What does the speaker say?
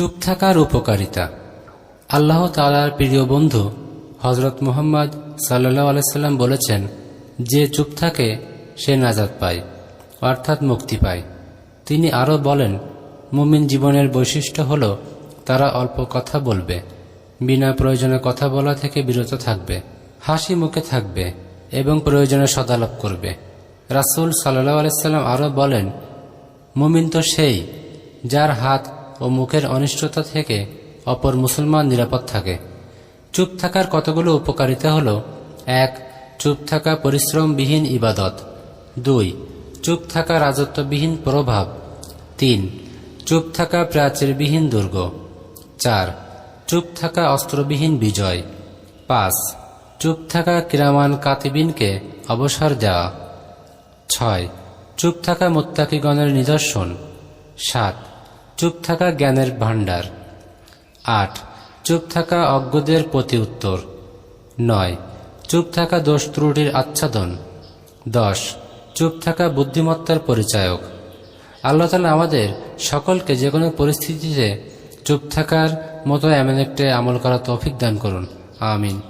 চুপ থাকার উপকারিতা। আল্লাহ তালার প্রিয় বন্ধু হজরত মুহাম্মদ সাল্লাহ আলাইসাল্লাম বলেছেন, যে চুপ থাকে, সে নাজাদ পায়, অর্থাৎ মুক্তি পায়। তিনি আরও বলেন, মুমিন জীবনের বৈশিষ্ট্য হল, তারা অল্প কথা বলবে, বিনা প্রয়োজনে কথা বলা থেকে বিরত থাকবে, হাসি মুখে থাকবে এবং প্রয়োজনে সদালাপ করবে। রাসুল সাল্লাহ আলাইসাল্লাম আরও বলেন, মুমিন তো সেই, যার হাত ও মুখের অনিষ্টতা থেকে অপর মুসলমান নিরাপদ থাকে। চুপ থাকার কতগুলো উপকারিতা হল এক, চুপ থাকা পরিশ্রমবিহীন ইবাদত। দুই, চুপ থাকা রাজত্ববিহীন প্রভাব। তিন, চুপ থাকা প্রাচীরবিহীন দুর্গ। চার, চুপ থাকা অস্ত্রবিহীন বিজয়। পাঁচ, চুপ থাকা কিরামান কাতিবিনকে অবসর দেওয়া। ছয়, চুপ থাকা মোত্তাকিগণের নিদর্শন। সাত চুপ থাকা জ্ঞানের ভাণ্ডার। আট, চুপ থাকা অজ্ঞদের প্রতি উত্তর। নয়, চুপ থাকা দোষ ত্রুটির আচ্ছাদন। দশ, চুপ থাকা বুদ্ধিমত্তার পরিচায়ক। আল্লাহ তালা আমাদের সকলকে যে কোনো পরিস্থিতিতে চুপ থাকার মতো এমন একটা আমল করা তৌফিক দান করুন। আমিন।